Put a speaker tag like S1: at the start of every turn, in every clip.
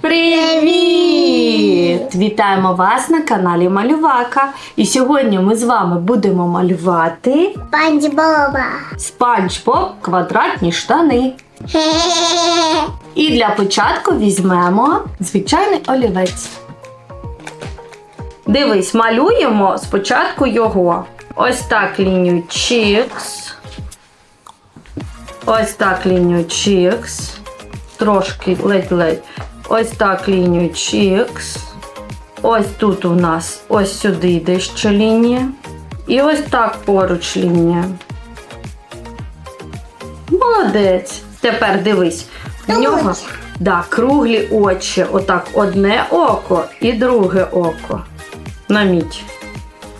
S1: Привіт! Вітаємо вас на каналі Малювака. І сьогодні ми з вами будемо малювати
S2: Панч Боба.
S1: спанч Боб квадратні штани. І для початку візьмемо звичайний олівець. Дивись, малюємо спочатку його. Ось так лінію чікс. Ось так лінію чікс. Трошки ледь-ледь. Ось так лінію чікс. Ось тут у нас ось сюди йде ще лінія. І ось так поруч лінія. Молодець. Тепер дивись. В нього да, круглі очі. Отак одне око і друге око. Наміть.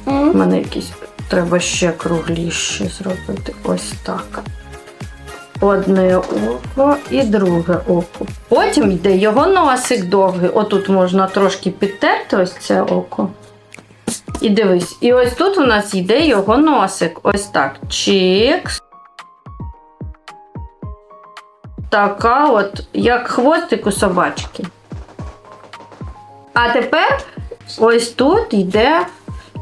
S1: У мене якісь треба ще кругліше зробити. Ось так. Одне око і друге око. Потім йде його носик довгий. Отут можна трошки підтерти ось це око. І дивись, і ось тут у нас йде його носик. Ось так. Чікс. Така от, як хвостик у собачки. А тепер ось тут йде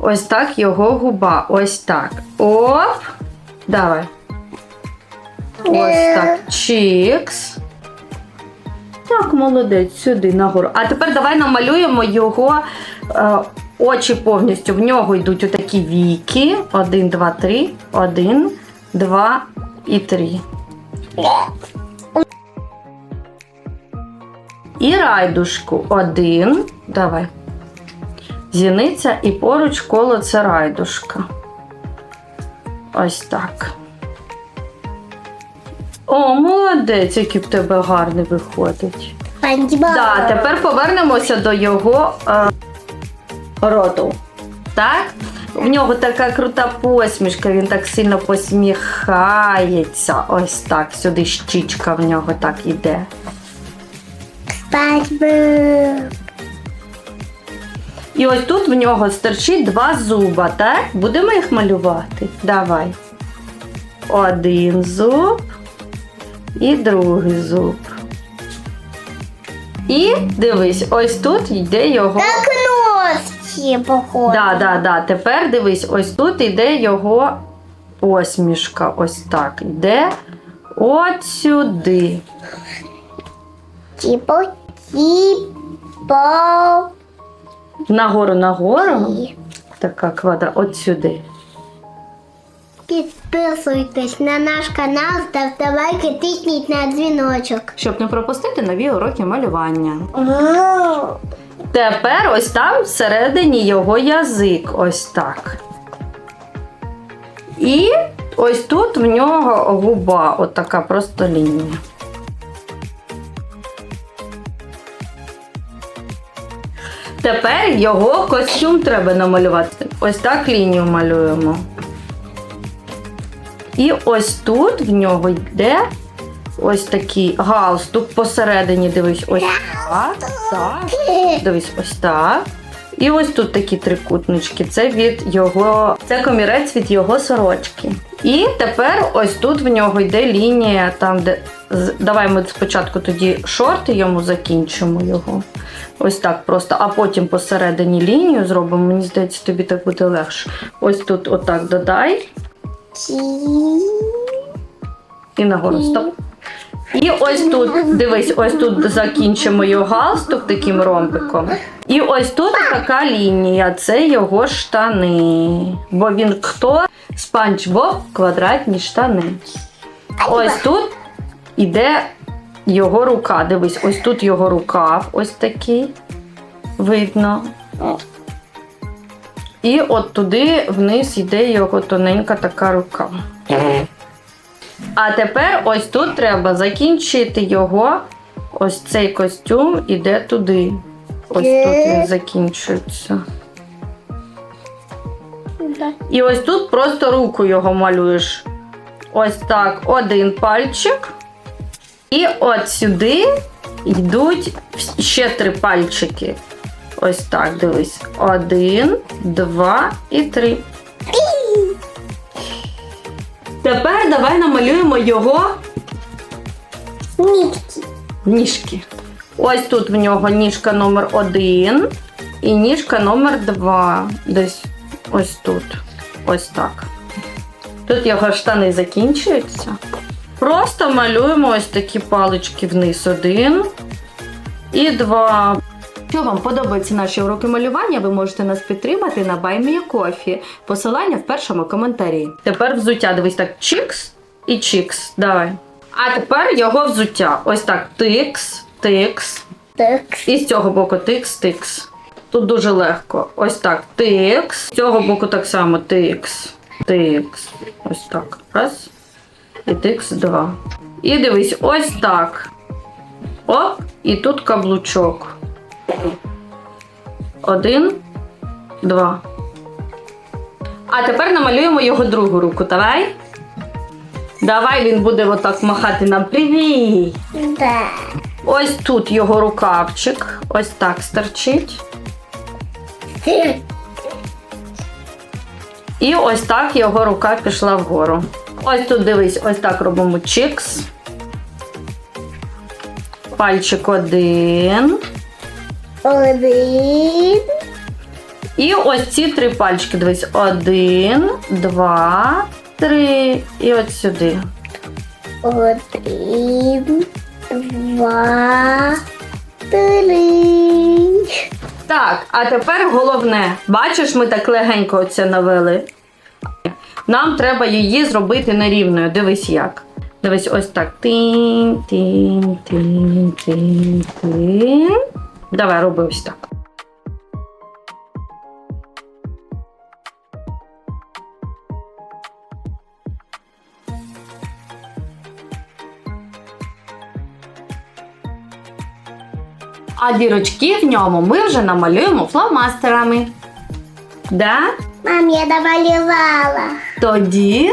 S1: ось так його губа. Ось так. Оп. Давай. Ось так. Чікс. Так, молодець, сюди нагору. А тепер давай намалюємо його е, очі повністю. В нього йдуть отакі віки. Один, два, три. Один, два і три. І райдушку. Один. Давай. Зіниця і поруч коло це райдушка. Ось так. О, молодець, який в тебе гарний виходить.
S2: Панч Боба.
S1: Так, тепер повернемося до його е, роту. Так? В нього така крута посмішка, він так сильно посміхається. Ось так. Сюди щічка в нього так іде.
S2: Панч
S1: І ось тут в нього стерчить два зуба, так? Будемо їх малювати. Давай. Один зуб і другий зуб. І дивись, ось тут йде його.
S2: Так носі походу.
S1: Да, да, да. Тепер дивись, ось тут йде його посмішка. Ось так. Йде от сюди.
S2: Типу, типу.
S1: Нагору, нагору. Така квадра, от сюди.
S2: Підписуйтесь на наш канал, ставте лайки, тисніть на дзвіночок.
S1: Щоб не пропустити нові уроки малювання. Тепер ось там всередині його язик. Ось так. І ось тут в нього губа, от така просто лінія. Тепер його костюм треба намалювати. Ось так лінію малюємо. І ось тут в нього йде ось такий галстук посередині. Дивись, ось так. Дивись, ось так. І ось тут такі трикутнички. Це від його, це комірець від його сорочки. І тепер ось тут в нього йде лінія, там, де. Давай ми спочатку тоді шорти йому закінчимо його. Ось так просто, а потім посередині лінію зробимо. Мені здається, тобі так буде легше. Ось тут отак додай і нагору. Стоп. І ось тут, дивись, ось тут закінчимо його галстук таким ромбиком. І ось тут така лінія, це його штани. Бо він хто? Спанч Боб квадратні штани. Ось тут іде його рука. Дивись, ось тут його рукав, ось такий. Видно. І от туди вниз йде його тоненька така рука. А тепер ось тут треба закінчити його. Ось цей костюм іде туди. Ось тут він закінчується. І ось тут просто руку його малюєш. Ось так, один пальчик. І от сюди йдуть ще три пальчики. Ось так, дивись. Один, два і три. Тепер давай намалюємо його
S2: Нітки.
S1: ніжки. Ось тут в нього ніжка номер один і ніжка номер два. Десь ось тут. Ось так. Тут його штани закінчуються. Просто малюємо ось такі палички вниз. Один і два. Якщо вам подобаються наші уроки малювання, ви можете нас підтримати на BuyMeACoffee. Посилання в першому коментарі. Тепер взуття. Дивись так, чікс і чікс. Давай. А тепер його взуття. Ось так. Тикс, тикс.
S2: Так.
S1: І з цього боку тикс, тикс. Тут дуже легко. Ось так. Тикс. З цього боку так само тикс. Тикс. Ось так. Раз. І тикс два. І дивись, ось так. Оп, і тут каблучок. Один, два. А тепер намалюємо його другу руку. Давай. Давай він буде отак махати нам. Привіт!
S2: Да.
S1: Ось тут його рукавчик. Ось так стерчить. І ось так його рука пішла вгору. Ось тут дивись, ось так робимо чікс. Пальчик один.
S2: Один.
S1: І ось ці три пальчики. Дивись. Один, два, три. І от сюди.
S2: Один. Два. Три.
S1: Так, а тепер головне. Бачиш, ми так легенько оце навели. Нам треба її зробити нерівною. Дивись як. Дивись, ось так. Тин, тин, тин, тин, тин. Давай, роби ось так. А дірочки в ньому ми вже намалюємо фломастерами. Да?
S2: Мам, я намалювала.
S1: Тоді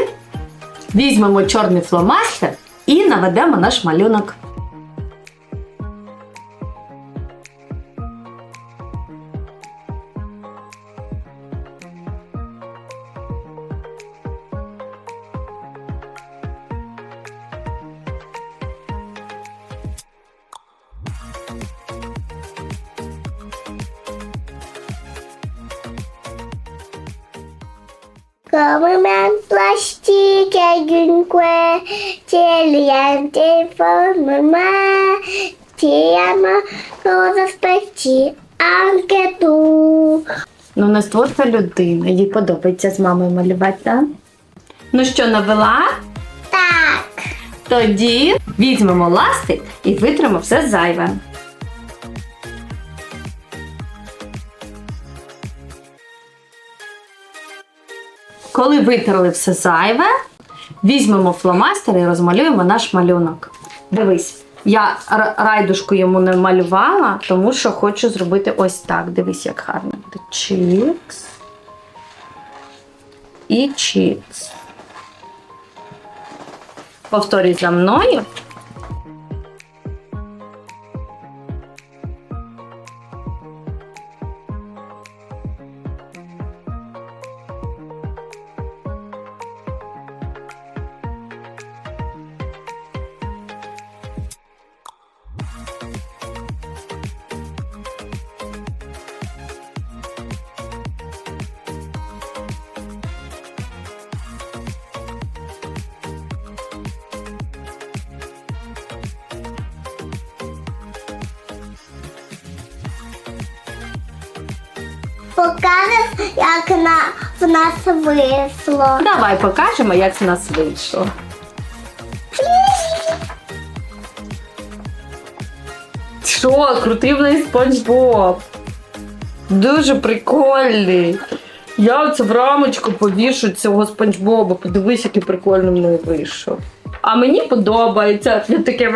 S1: візьмемо чорний фломастер і наведемо наш малюнок.
S2: Government teliente forma, ti ama cosa specie anche tu.
S1: Ну, у нас творча людина, їй подобається з мамою малювати, так? Ну що, навела?
S2: Так.
S1: Тоді візьмемо ластик і витримо все зайве. Коли витерли все зайве, візьмемо фломастер і розмалюємо наш малюнок. Дивись, я райдушку йому не малювала, тому що хочу зробити ось так. Дивись, як гарно буде. Чікс. І чікс. Повторюй за мною.
S2: Покажеш, як на, в нас вийшло.
S1: Давай покажемо, як у нас вийшло. Що, крутий в спанч Боб. Дуже прикольний. Я оце в рамочку повішу цього спанч Боба. Подивись, який прикольний в вийшов. А мені подобається. Він таке